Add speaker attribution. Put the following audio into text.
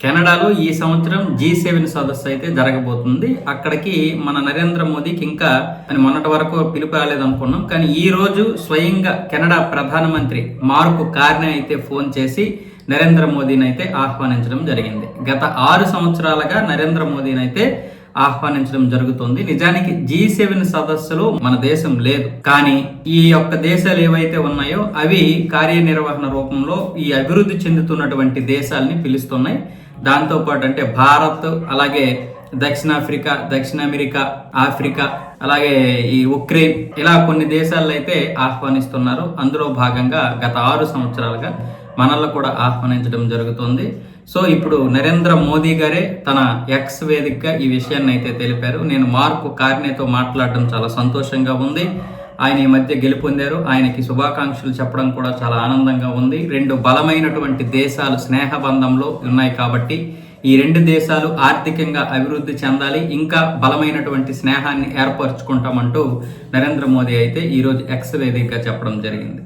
Speaker 1: కెనడాలో ఈ సంవత్సరం జీ సెవెన్ సదస్సు అయితే జరగబోతుంది. అక్కడికి మన నరేంద్ర మోదీకి ఇంకా అని మొన్నటి వరకు పిలుపు రాలేదనుకున్నాం కానీ ఈ రోజు స్వయంగా కెనడా ప్రధానమంత్రి మార్కు కార్నే అయితే ఫోన్ చేసి నరేంద్ర మోదీని అయితే ఆహ్వానించడం జరిగింది. గత ఆరు సంవత్సరాలుగా నరేంద్ర మోదీని అయితే ఆహ్వానించడం జరుగుతుంది. నిజానికి జీ సెవెన్ సదస్సులు మన దేశం లేదు. కానీ ఈ యొక్క దేశాలు ఏవైతే ఉన్నాయో అవి కార్యనిర్వహణ రూపంలో ఈ అభివృద్ధి చెందుతున్నటువంటి దేశాలని పిలుస్తున్నాయి. దాంతో పాటు అంటే భారత్ అలాగే దక్షిణాఫ్రికా దక్షిణ అమెరికా ఆఫ్రికా అలాగే ఈ ఉక్రెయిన్ ఇలా కొన్ని దేశాల్లో అయితే ఆహ్వానిస్తున్నారు. అందులో భాగంగా గత ఆరు సంవత్సరాలుగా మనల్ని కూడా ఆహ్వానించడం జరుగుతుంది. సో ఇప్పుడు నరేంద్ర మోదీ గారే తన ఎక్స్ వేదికగా ఈ విషయాన్ని అయితే తెలిపారు. నేను మార్కు కార్నేతో మాట్లాడడం చాలా సంతోషంగా ఉంది. ఆయన ఈ మధ్య గెలుపొందారు. ఆయనకి శుభాకాంక్షలు చెప్పడం కూడా చాలా ఆనందంగా ఉంది. రెండు బలమైనటువంటి దేశాలు స్నేహబంధంలో ఉన్నాయి కాబట్టి ఈ రెండు దేశాలు ఆర్థికంగా అభివృద్ధి చెందాలి ఇంకా బలమైనటువంటి స్నేహాన్ని ఏర్పరచుకుంటామంటూ నరేంద్ర మోదీ అయితే ఈరోజు ఎక్స్ వేదికగా చెప్పడం జరిగింది.